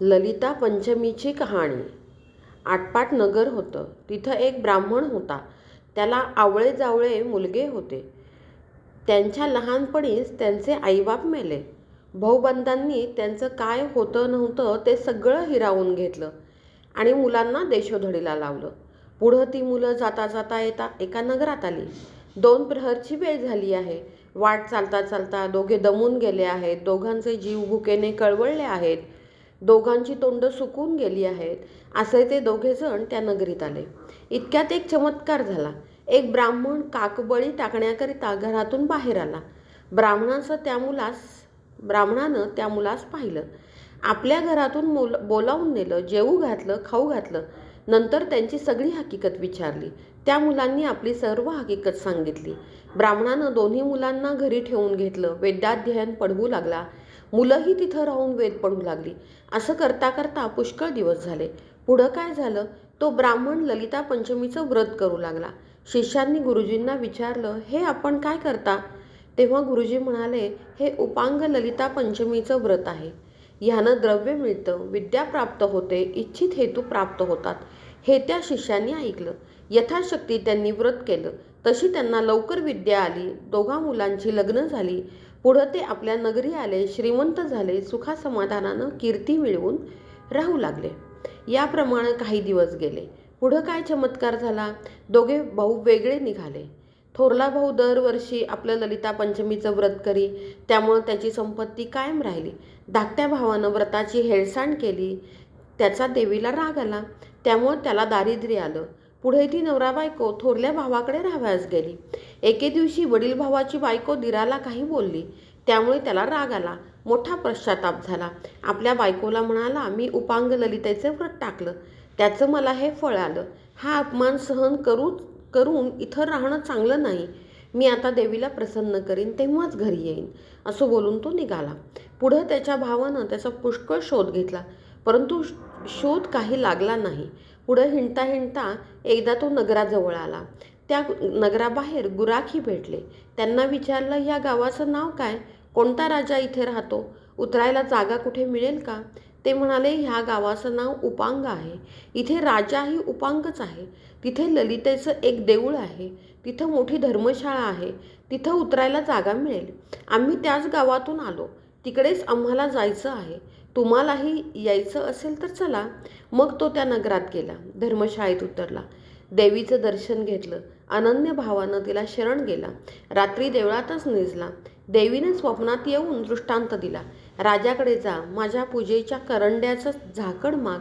ललिता पंचमीची कहाणी. आटपाट नगर होतं. तिथं एक ब्राह्मण होता. त्याला आवळे जावळे मुलगे होते. त्यांच्या लहानपणीच त्यांचे आईबाप मेले. भाऊबंधांनी त्यांचं काय होतं नव्हतं ते सगळं हिरावून घेतलं आणि मुलांना देशोधडीला लावलं. पुढं ती मुलं जाता जाता येता एका नगरात आली. दोन प्रहरची वेळ झाली आहे. वाट चालता चालता दोघे दमून गेले आहेत. दोघांचे जीव भुकेने कळवळले आहेत. दोघांची तोंडं सुकून गेली आहेत असे ते दोघेजण त्या नगरीत आले. इतक्यात एक चमत्कार झाला. एक ब्राह्मण काकबळी टाकण्याकरिता घरातून बाहेर आला. ब्राह्मणाचं त्या मुलास ब्राह्मणानं त्या मुलास पाहिलं. आपल्या घरातून मुल बोलावून नेलं जेवू घातलं खाऊ घातलं. नंतर त्यांची सगळी हकीकत विचारली. त्या मुलांनी आपली सर्व हकीकत सांगितली. ब्राह्मणानं दोन्ही मुलांना घरी ठेवून घेतलं. वेदाध्ययन पडवू लागला. मुलंही तिथं राहून वेद पडू लागली. असं करता करता पुष्कळ दिवस झाले. पुढं काय झालं? तो ब्राह्मण ललिता पंचमीचं व्रत करू लागला. शिष्यांनी गुरुजींना विचारलं हे आपण काय करता? तेव्हा गुरुजी म्हणाले हे उपांग ललिता पंचमीचं व्रत आहे. ह्यानं द्रव्य मिळतं विद्या प्राप्त होते इच्छित हेतू प्राप्त होतात. हे त्या शिष्यांनी ऐकलं. यथाशक्ती त्यांनी व्रत केलं. तशी त्यांना लवकर विद्या आली. दोघा मुलांची लग्न झाली. पुढं ते आपल्या नगरी आले श्रीमंत झाले सुखासमाधानानं कीर्ती मिळवून राहू लागले. याप्रमाणे काही दिवस गेले. पुढं काय चमत्कार झाला? दोघे भाऊ वेगळे निघाले. थोरला भाऊ दरवर्षी आपलं ललिता पंचमीचं व्रत करी त्यामुळं त्याची संपत्ती कायम राहिली. धाकट्या भावानं व्रताची हेळसांड केली त्याचा देवीला राग आला त्यामुळं त्याला दारिद्र्य आलं. पुढे ती नवरा बायको थोरल्या भावाकडे राहावयास गेली. एके दिवशी वडील भावाची बायको दिराला काही बोलली. त्यामुळे त्याला राग आला. मोठा पश्चाताप झाला. आपल्या बायकोला म्हणाला मी उपांग ललितेचे व्रत टाकलं. त्याचं मला हे फळ आलं. हा अपमान सहन करू करून इथं राहणं चांगलं नाही. मी आता देवीला प्रसन्न करीन तेव्हाच घरी येईन. असं बोलून तो निघाला. पुढं त्याच्या भावानं त्याचा पुष्कळ शोध घेतला. परंतु शोध काही लागला नाही. पुढं हिंडता हिंडता एकदा तो नगराजवळ आला. त्या नगराबाहेर गुराखी भेटले. त्यांना विचारलं या गावाचं नाव काय? कोणता राजा इथे राहतो? उतरायला जागा कुठे मिळेल का? ते म्हणाले ह्या गावाचं नाव उपांग आहे. इथे राजाही उपांगच आहे. तिथे ललितेचं एक देऊळ आहे. तिथं मोठी धर्मशाळा आहे. तिथं उतरायला जागा मिळेल. आम्ही त्याच गावातून आलो. तिकडेच आम्हाला जायचं आहे. तुम्हालाही यायचं असेल तर चला. मग तो त्या नगरात गेला. धर्मशाळेत उतरला. देवीचं दर्शन घेतलं. अनन्य भावानं तिला शरण गेला. रात्री देवळातच निजला. देवीने स्वप्नात येऊन दृष्टांत दिला. राजाकडे जा माझ्या पूजेच्या करंड्याचं झाकण माग.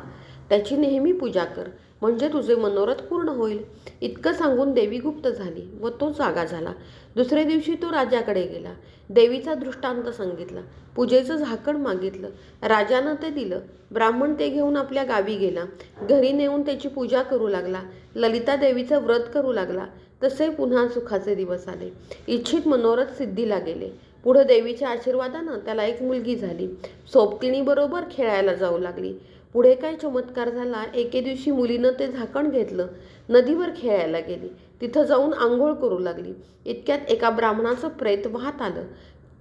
त्याची नेहमी पूजा कर. म्हणजे तुझे मनोरथ पूर्ण होईल. इतकं सांगून देवी गुप्त झाली व तो जागा झाला. दुसऱ्या दिवशी तो राजाकडे गेला. देवीचा दृष्टांत सांगितला. पूजेचं झाकण मागितलं. राजानं ते दिलं. ब्राह्मण ते घेऊन आपल्या गावी गेला. घरी नेऊन त्याची पूजा करू लागला. ललिता देवीचं व्रत करू लागला. तसे पुन्हा सुखाचे दिवस आले. इच्छित मनोरथ सिद्धीला गेले. पुढं देवीच्या आशीर्वादानं त्याला एक मुलगी झाली. सोबतीणीबरोबर खेळायला जाऊ लागली. पुढे काय चमत्कार झाला एके दिवशी मुलीनं ते झाकण घेतलं. नदीवर खेळायला गेली. तिथं जाऊन आंघोळ करू लागली. इतक्यात एका ब्राह्मणाचं प्रेत वाहत आलं.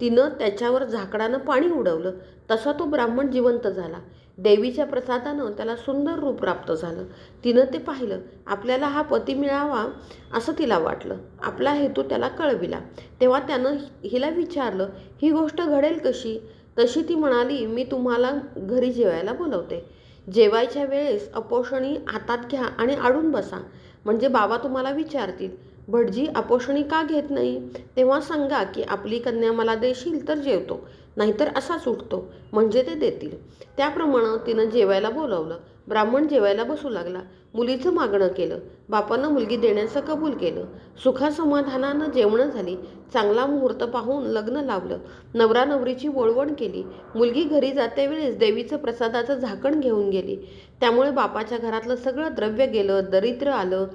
तिनं त्याच्यावर झाकडानं पाणी उडवलं. तसा तो ब्राह्मण जिवंत झाला. देवीच्या प्रसादानं त्याला सुंदर रूप प्राप्त झालं. तिनं ते पाहिलं. आपल्याला हा पती मिळावा असं तिला वाटलं. आपला हेतू त्याला कळविला. तेव्हा त्यानं हिला विचारलं ही गोष्ट घडेल कशी? तशी ती म्हणाली मी तुम्हाला घरी जेवायला बोलवते. जेवायच्या वेळेस अपोषणी हातात घ्या आणि आडून बसा. म्हणजे बाबा तुम्हाला विचारतील भटजी आपोषणी का घेत नाही? तेव्हा सांगा की आपली कन्या मला देशील तर जेवतो नाहीतर असाच उठतो म्हणजे ते देतील. त्याप्रमाणे तिनं जेवायला बोलावलं. ब्राह्मण जेवायला बसू लागला. मुलीचं मागणं केलं. बापानं मुलगी देण्याचं कबूल केलं. सुखासमाधानानं जेवणं झाली. चांगला मुहूर्त पाहून लग्न लावलं नवरा नवरीची वळवण केली. मुलगी घरी जाते वेळेस देवीचं प्रसादाचं झाकण घेऊन गेली. त्यामुळे बापाच्या घरातलं सगळं द्रव्य गेलं दरिद्र आलं.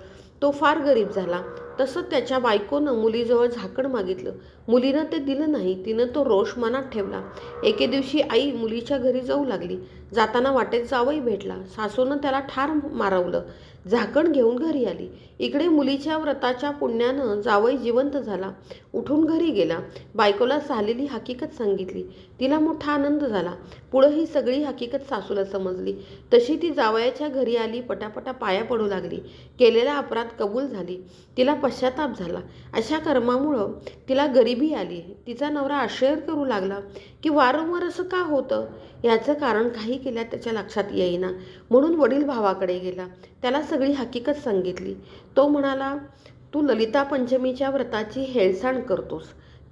तो फार गरीब झाला. तसं त्याच्या बायकोनं मुलीजवळ झाकण मागितलं. मुलीनं ते दिलं नाही तिनं तो रोष मनात ठेवला. एके दिवशी आई मुलीच्या घरी जाऊ लागली. जाताना वाटेत जावई भेटला. सासूनं त्याला ठार मारवलं. झाकण घेऊन घरी आली. इकडे मुलीच्या व्रताच्या पुण्यानं जावई जिवंत झाला. उठून घरी गेला. बायकोला झालेली हकीकत सांगितली. तिला मोठा आनंद झाला. पुढं ही सगळी हकीकत सासूला समजली. तशी ती जावयाच्या घरी आली पटापटा पाया पडू लागली. केलेला अपराध कबूल झाली. तिला पश्चाताप झाला. अशा कर्मामुळं तिला गरिबी आली. तिचा नवरा आश्चर्य करू लागला. की वारंवार असं का होतं? याचं कारण काही केल्या त्याच्या लक्षात येईना. म्हणून वडील भावाकडे गेला. त्याला सगळी हकीकत सांगितली. तो म्हणाला तू ललिता पंचमीच्या व्रताची हेळसांड करतोस.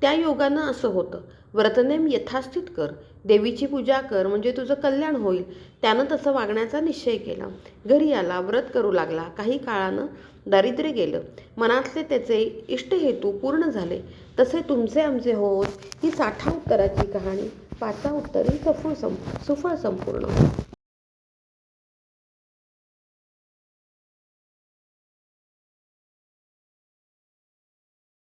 त्या योगानं असं होतं. व्रतनेम यथास्थित कर. देवीची पूजा कर. म्हणजे तुझं कल्याण होईल. त्यानं तसं वागण्याचा निश्चय केला. घरी आला व्रत करू लागला. काही काळानं दारिद्र्य गेलं. मनातले त्याचे इष्टहेतू पूर्ण झाले. तसे तुमचे आमचे होत. ही साठा उत्तराची कहाणी. વાર્તાઓ તરી સફળ સફળ સંપૂર્ણ.